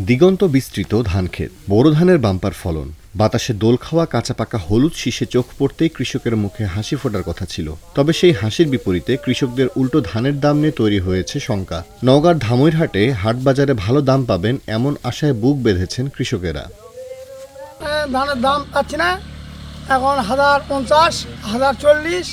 দিগন্ত বিস্তৃত ধানক্ষেত বোরো ধানের বাম্পার ফলন। বাতাসে দোল খাওয়া কাঁচা পাকা হলুদ শীষে চোখ পড়তেই কৃষকের মুখে হাসি ফোটার কথা ছিল। তবে সেই হাসির বিপরীতে কৃষকদের উল্টো ধানের দাম নিয়ে তৈরি হয়েছে শঙ্কা। নওগাঁর ধামইরহাটে হাট বাজারে ভালো দাম পাবেন এমন আশায় বুক বেঁধেছেন কৃষকেরা। ধানের দাম পাচ্ছি না। এখন হাজার পঞ্চাশ হাজার চল্লিশ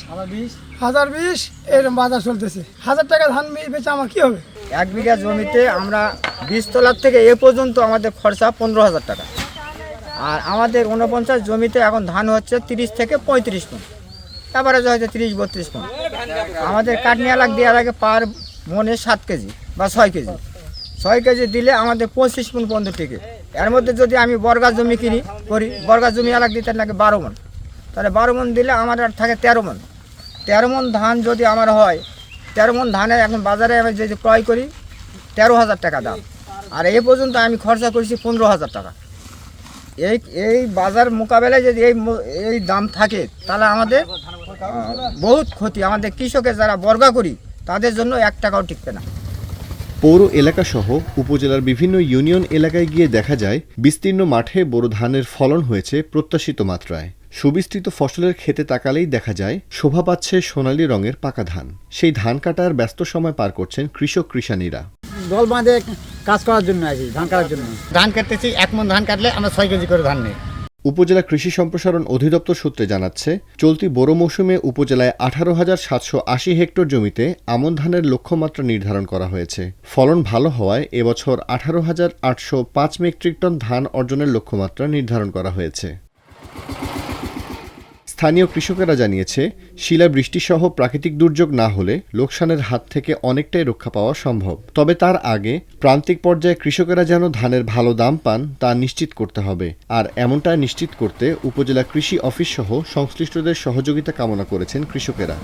হাজার বিশ। এরকম বাজার চলতেছে। হাজার টাকা ধান বেচে আমার কি হবে? এক বিঘা জমিতে আমরা বীজ তোলার থেকে এ পর্যন্ত আমাদের খরচা পনেরো হাজার টাকা। আর আমাদের উনপঞ্চাশ জমিতে এখন ধান হচ্ছে তিরিশ থেকে পঁয়ত্রিশ মন। অ্যাভারেজ হয়তো তিরিশ, বত্রিশ মন। আমাদের কাটনি এলাক দেওয়ার আগে পার মনে সাত কেজি বা ছয় কেজি। ছয় কেজি দিলে আমাদের পঁচিশ মন পর্যন্ত টিকে। এর মধ্যে যদি আমি বর্গা জমি কিনি, করি, বর্গা জমি এলাক দিতে লাগে বারো মন। তাহলে বারো মন দিলে আমার আর থাকে তেরো মন। তেরো মন ধান যদি আমার হয় তেরো মন ধানের এখন বাজারে আমি যদি ক্রয় করি, তেরো হাজার টাকা দাম। আর এ পর্যন্ত আমি খরচা করেছি পনেরো হাজার টাকা। এই এই বাজার মোকাবেলায় যদি এই এই দাম থাকে, তাহলে আমাদের বহুত ক্ষতি। আমাদের কৃষকের যারা বর্গা করি তাদের জন্য এক টাকাও টিকবে না। পৌর এলাকাসহ উপজেলার বিভিন্ন ইউনিয়ন এলাকায় গিয়ে দেখা যায়, বিস্তীর্ণ মাঠে বোরো ধানের ফলন হয়েছে প্রত্যাশিত মাত্রায়। সুবিস্তৃত ফসলের খেতে তাকালেই দেখা যায় শোভা পাচ্ছে সোনালী রঙের পাকা ধান। সেই ধান কাটার ব্যস্ত সময় পার করছেন কৃষক কৃষানীরা। দল বাঁধে কাজ করার জন্য আছি ধান কাটার জন্য। ধান কাটতেছি এক মন ধান কাটলে আমরা ছয় কেজি করে ধান নিই। উপজেলা কৃষি সম্প্রসারণ অধিদপ্তর সূত্রে জানাচ্ছে চলতি বোরো মৌসুমে উপজেলায় আঠারো হাজার সাতশো আশি হেক্টর জমিতে আমন ধানের লক্ষ্যমাত্রা নির্ধারণ করা হয়েছে। ফলন ভালো হওয়ায় এবছর আঠারো হাজার আটশো পাঁচ মেট্রিক টন ধান অর্জনের লক্ষ্যমাত্রা নির্ধারণ করা হয়েছে। স্থানীয় কৃষকেরা জানিয়েছে শিলা বৃষ্টিসহ প্রাকৃতিক দুর্যোগ না হলে লোকসানের হাত থেকে অনেকটাই রক্ষা পাওয়া সম্ভব। তবে তার আগে প্রান্তিক পর্যায়ে কৃষকেরা যেন ধানের ভালো দাম পান, তা নিশ্চিত করতে হবে। আর এমনটা নিশ্চিত করতে উপজেলা কৃষি অফিস সহ সংশ্লিষ্টদের সহযোগিতা কামনা করেছেন কৃষকেরা।